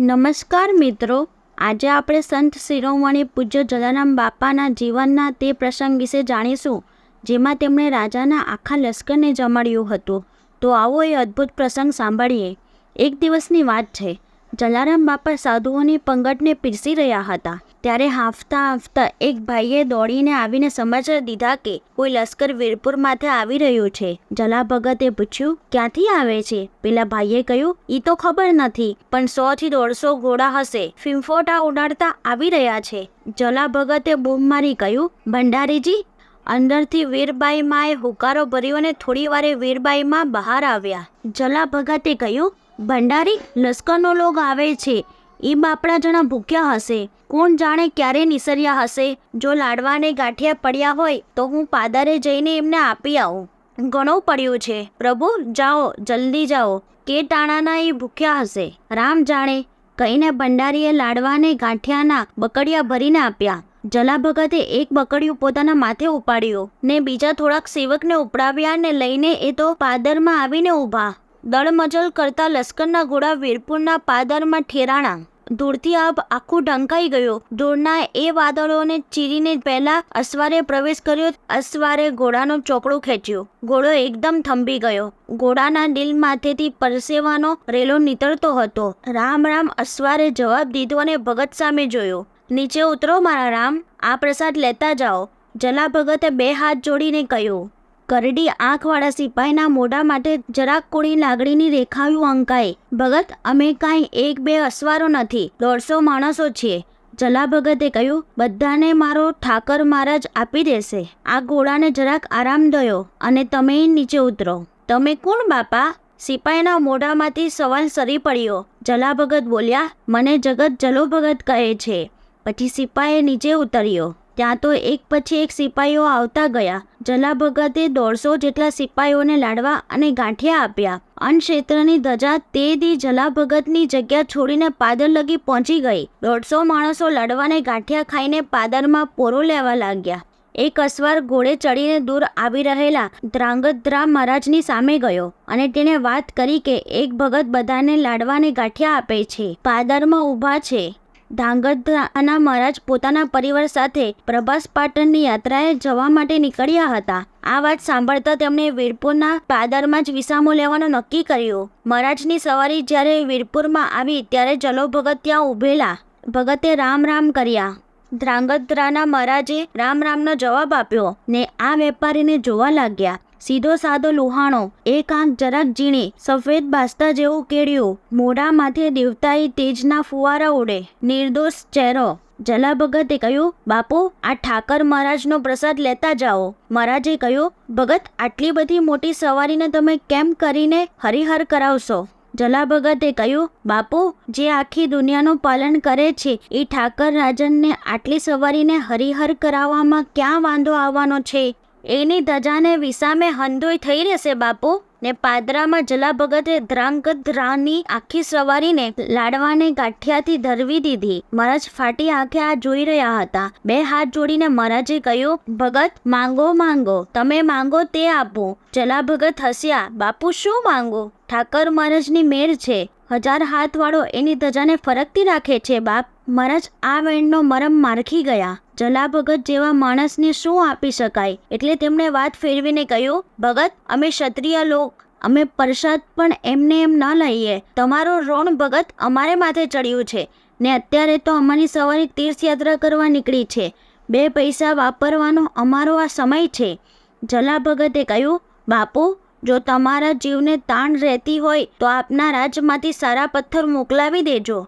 નમસ્કાર મિત્રો. આજે આપણે સંત શિરોમણી પૂજ્ય જલારામ બાપાના જીવનના તે પ્રસંગ વિશે જાણીશું, જેમાં તેમણે રાજાના આખા લશ્કરને જમાડ્યું હતું. તો આવો એ અદ્ભુત પ્રસંગ સાંભળીએ. એક દિવસની વાત છે. જલારામ બાપા સાધુઓની પંગતને પીરસી રહ્યા હતા. ત્યારે હાંફતા હાંફતા એક ભાઈએ દોડીને આવીને સમાચાર દીધા કે કોઈ લશ્કર વીરપુર માથે આવી રહ્યું છે. જલા ભગતે પૂછ્યું, ક્યાંથી આવે છે? પેલા ભાઈએ કહ્યું, ઈ તો ખબર નથી, પણ સો થી દોઢસો ઘોડા હશે. ફિમફોટા ઉડાડતા આવી રહ્યા છે. જલા ભગતે બૂમ મારી કહ્યું, ભંડારીજી, અંદરથી વીરબાઈ માએ હુકારો ભર્યો અને થોડી વારે વીરબાઈ માં બહાર આવ્યા. જલા ભગતે કહ્યું, ભંડારી, લશ્કરનો લોગ આવે છે. એ બાપડા જણા ભૂખ્યા હશે. કોણ જાણે ક્યારે નિસર્યા હશે? જો લાડવાને ગાંઠિયા પડ્યા હોય, તો હું પાદરે જઈને એમને આપી આવું. ઘણું પડ્યું છે. પ્રભુ, જાઓ, જલ્દી જાઓ. કે ટાણાના એ ભૂખ્યા હશે? રામ જાણે. કહીને ભંડારીએ લાડવાને ગાંઠિયાના બકડિયા ભરીને આપ્યા. જલા ભગતે એક બકડિયું પોતાના માથે ઉપાડ્યું ને બીજા થોડાક સેવકને ઉપડાવ્યા ને લઈને એ તો પાદરમાં આવીને ઊભા. દળમજલ કરતા લશ્કરના ઘોડા વીરપુરના પાદરમાં ઠેરાણા. ધૂળથી આભ આખું ઢંકાઈ ગયું. ધૂળના એ વાદળોને ચીરીને પહેલા અસવારે પ્રવેશ કર્યો. અસવારે ઘોડાનો ચોકડું ખેંચ્યું. ઘોડો એકદમ થંભી ગયો. ઘોડાના દિલ માથેથી પરસેવાનો રેલો નીતરતો હતો. રામ રામ અસવારે જવાબ દીધો અને ભગત સામે જોયો. નીચે ઉતરો મારા રામ. આ પ્રસાદ લેતા જાઓ. જલા ભગતે બે હાથ જોડીને કહ્યું કરડી આંખવાળા સિપાહીના મોઢા માટે જરાક કોળી લાગણીની રેખાયું અંકાય. ભગત, અમે કાંઈ એક બે અસવારો નથી, દોઢસો માણસો છીએ. જલા ભગતે કહ્યું, બધાને મારો ઠાકર મહારાજ આપી દેશે. આ ઘોડાને જરાક આરામ દયો અને તમે નીચે ઉતરો. તમે કોણ બાપા? સિપાહીના મોઢામાંથી સવાલ સરી પડ્યો. જલા ભગત બોલ્યા, મને જગત જલો ભગત કહે છે. પછી સિપાહી નીચે ઉતર્યો. ત્યાં તો એક પછી એક સિપાહીઓ આવતા ગયા. જલા ભગતે દોઢસો જેટલા સિપાહીઓને લાડવા અને ગાંઠિયા આપ્યા. અન્ન ક્ષેત્રની ધજા તે દી જલા ભગતની જગ્યા છોડીને પાદર લગી પહોંચી ગઈ. દોઢસો માણસો લડવાને ગાંઠિયા ખાઈને પાદરમાં પોરો લેવા લાગ્યા. એક અસવાર ઘોડે ચડીને દૂર આવી રહેલા ધ્રાંગધ્રા મહારાજની સામે ગયો અને તેને વાત કરી કે, એક ભગત બધાને લાડવાને ગાંઠિયા આપે છે. પાદરમાં ઊભા છે. ધાંગધ્રાના મહારાજ પોતાના પરિવાર સાથે પ્રભાસ પાટણની યાત્રાએ જવા માટે નીકળ્યા હતા. આ વાત સાંભળતા તેમણે વીરપુરના પાદરમાં જ વિસામો લેવાનું નક્કી કર્યું. મહારાજની સવારી જ્યારે વીરપુરમાં આવી ત્યારે જલો ભગત ત્યાં ઊભેલા. ભગતે રામ રામ કર્યા. ધ્રાંગધ્રાના મહારાજે રામ રામનો જવાબ આપ્યો ને આ વેપારીને જોવા લાગ્યા. સીધો સાદો લુહાણો એક આંખ જરાક ઝીણી, સફેદ બાસ્તા જેવું કેળ્યું મોઢા માથે દેવતાઈ તેજના ફુવારા ઉડે નિર્દોષ ચહેરો. જલા ભગતે કહ્યું, બાપુ, આ ઠાકર મહારાજનો પ્રસાદ લેતા જાઓ. મહારાજે કહ્યું, ભગત, આટલી બધી મોટી સવારીને તમે કેમ કરીને હરિહર કરાવશો? જલા ભગતે કહ્યું, બાપુ, જે આખી દુનિયાનું પાલન કરે છે, એ ઠાકર રાજનને આટલી સવારીને હરિહર કરાવવામાં ક્યાં વાંધો આવવાનો છે? એની ધજાને વિસામે હંધોય થઈ રહેશે બાપુ. ને પાદરામાં જલા ભગતે ધ્રાંગધ્રાની આખી સવારીને લાડવાને ગાંઠિયાથી ધરવી દીધી. મહારાજ ફાટી આંખે આ જોઈ રહ્યા હતા. બે હાથ જોડીને મહારાજે કહ્યું, ભગત, માંગો માંગો. તમે માંગો તે આપો. જલા ભગત હસ્યા. બાપુ, શું માંગો? ઠાકર મહારાજની મેર છે. હજાર હાથવાળો એની ધજાને ફરકતી રાખે છે, બાપ. મહારાજ, આ વેણનો મરમ મારખી ગયા. જલા ભગત જેવા માણસને શું આપી શકાય? એટલે તેમણે વાત ફેરવીને કહ્યું, ભગત, અમે ક્ષત્રિય લોક. અમે પ્રસાદ પણ એમને એમ ન લઈએ. તમારો ઋણ ભગત અમારે માથે ચડ્યું છે. ને અત્યારે તો અમારી સવારી તીર્થયાત્રા કરવા નીકળી છે. બે પૈસા વાપરવાનો અમારો આ સમય છે. જલા ભગતે કહ્યું, બાપુ જો તમારા જીવને તાણ રહેતી હોય તો આપના રાજમાંથી સારા પથ્થર મોકલાવી દેજો.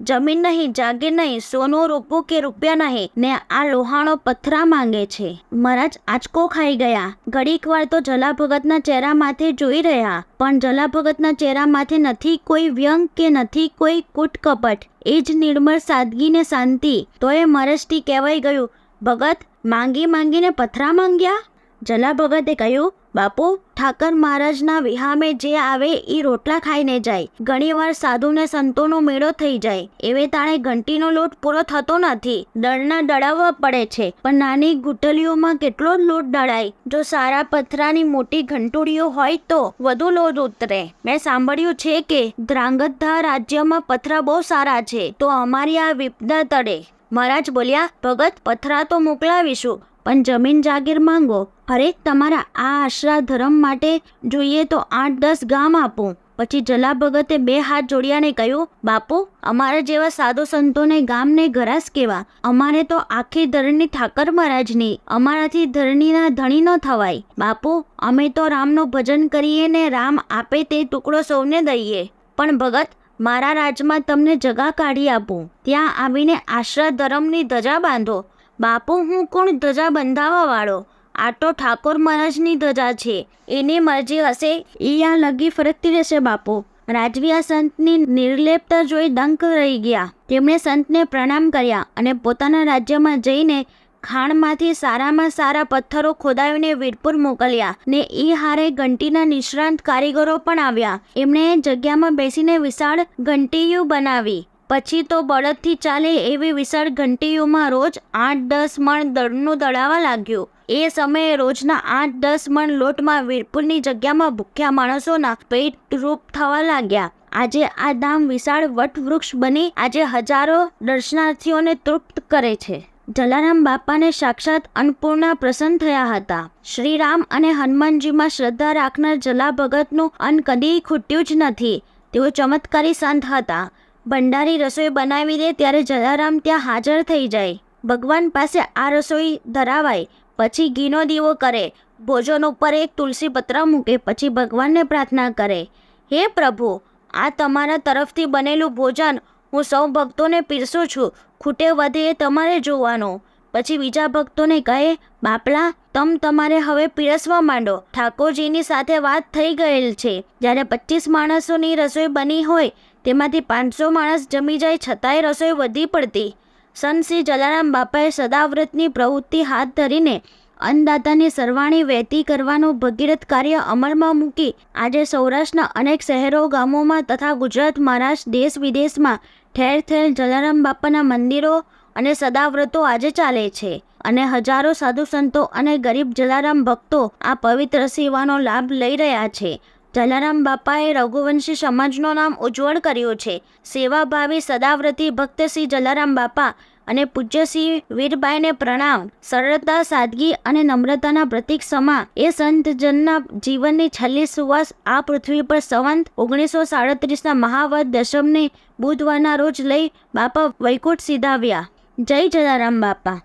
જમીન નહીં જાગીર નહીં, સોનું રૂપું કે રૂપિયા નહીં, ને આ લોહાણો પથરા માંગે છે. મહારાજ, આંચકો ખાઈ ગયા. ઘડીક વાર તો જલા ભગતના ચહેરા માથે જોઈ રહ્યા. પણ જલા ભગતના ચહેરા માથે નથી કોઈ વ્યંગ કે નથી કોઈ કૂટ કપટ એ જ નિર્મળ સાદગી ને શાંતિ. તો એ મરસથી કહેવાઈ ગયું, ભગત, માંગી માંગીને પથરા માંગ્યા? જલા ભગતે કહ્યું, બાપુ, ઠાકર મહારાજના વિહામે જે આવે એ રોટલા ખાઈને જાય. ઘણીવાર સાધુને સંતોનો મેળો થઈ જાય. એવે તાણે ઘંટીનો લોટ પૂરો થતો નથી. દળના દળાવવા પડે છે. પણ નાની ગુટલીઓમાં કેટલો જ લોટ દળાય. જો સારા પથરાની મોટી ઘંટુડીઓ હોય તો વધુ લોટ ઉતરે. મેં સાંભળ્યું છે કે ધ્રાંગધા રાજ્યમાં પથરા બહુ સારા છે. તો અમારી આ વિપદા તળે મહારાજ બોલ્યા, ભગત, પથરા તો મોકલાવીશું. પણ જમીન જાગીર માંગો. અરે, તમારા આ આશરા ધર્મ માટે જોઈએ તો આઠ દસ ગામ આપું. પછી જલા ભગતે બે હાથ જોડ્યાને કહ્યું, બાપુ, અમારા જેવા સાધુ સંતોને ગામને ઘરાસ કેવા? અમારે તો આખી ધરણી ઠાકર મહારાજની, અમારાથી ધરણીના ધણી ન થવાય. બાપુ, અમે તો રામનું ભજન કરીએ ને રામ આપે તે ટુકડો સૌને દઈએ. પણ ભગત, મારા રાજમાં તમને જગા કાઢી આપું. ત્યાં આવીને આશરા ધર્મની ધજા બાંધો. બાપુ, હું કોણ ધજા બંધાવવા વાળો આ તો ઠાકોર મહારાજની ધજા છે. એની મરજી હશે એ આ લગી ફરકતી રહેશે બાપુ. રાજવી આ સંતની નિર્લેપતા જોઈ દંક રહી ગયા. તેમણે સંતને પ્રણામ કર્યા અને પોતાના રાજ્યમાં જઈને ખાણમાંથી સારામાં સારા પથ્થરો ખોદાવીને વીરપુર મોકલ્યા ને એ હારે ઘંટીના નિષ્ણાંત કારીગરો પણ આવ્યા. એમણે જગ્યામાં બેસીને વિશાળ ઘંટીયું બનાવી. પછી તો બળદથી ચાલે એવી વિશાળ ઘંટીઓમાં રોજ આઠ દસ મણ દળનું દળાવા લાગ્યું. એ સમયે રોજના આઠ દસ મણ લોટમાં વીરપુરની જગ્યામાં ભૂખ્યા માણસોના પેટ રૂપ થવા લાગ્યા. આજે આ ધામ વિશાળ વટવૃક્ષ બની આજે હજારો દર્શનાર્થીઓને તૃપ્ત કરે છે. જલારામ બાપાને સાક્ષાત અન્નપૂર્ણા પ્રસન્ન થયા હતા. શ્રીરામ અને હનુમાનજીમાં શ્રદ્ધા રાખનાર જલા ભગતનું અન્ન કદી ખૂટ્યું જ નથી. તેઓ ચમત્કારી સંત હતા. ભંડારી રસોઈ બનાવી દે ત્યારે જલારામ ત્યાં હાજર થઈ જાય. ભગવાન પાસે આ રસોઈ ધરાવાય, પછી ઘીનો દીવો કરે, ભોજન ઉપર એક તુલસી પત્ર મૂકે, પછી ભગવાનને પ્રાર્થના કરે, હે પ્રભુ, આ તમારા તરફથી બનેલું ભોજન હું સૌ ભક્તોને પીરસું છું, ખૂટે વધે એ તમારે જોવાનું. પછી બીજા ભક્તોને કહે, બાપલા, તમ તમારે હવે પીરસવા માંડો. ઠાકોરજીની સાથે વાત થઈ ગયેલ છે. જ્યારે પચીસ માણસોની રસોઈ બની હોય તેમાંથી પાંચસો માણસ જમી જાય છતાંય રસોઈ વધી પડતી. સંત શ્રી જલારામ બાપાએ સદાવ્રતની પ્રવૃત્તિ હાથ ધરીને અન્નદાતાની સરવાણી વહેતી કરવાનું ભગીરથ કાર્ય અમલમાં મૂકી આજે સૌરાષ્ટ્રના અનેક શહેરો, ગામોમાં તથા ગુજરાત, મહારાષ્ટ્ર, દેશ વિદેશમાં ઠેર ઠેર જલારામ બાપાના મંદિરો અને સદાવ્રતો આજે ચાલે છે અને હજારો સાધુ સંતો અને ગરીબ જલારામ ભક્તો આ પવિત્ર સેવાનો લાભ લઈ રહ્યા છે. જલારામ બાપાએ રઘુવંશી સમાજનું નામ ઉજ્જવળ કર્યું છે. સેવાભાવી સદાવ્રતી ભક્ત શ્રી જલારામ બાપા અને પૂજ્ય શ્રી વીરબાઈને પ્રણામ. સરળતા, સાદગી અને નમ્રતાના પ્રતીક સમા એ સંતજનના જીવનની છેલ્લી સુવાસ આ પૃથ્વી પર સંવંત ઓગણીસો સાડત્રીસના મહાવત દશમને બુધવારના રોજ લઈ બાપા વૈકુંઠ સીધાવ્યા. જય જલારામ બાપા.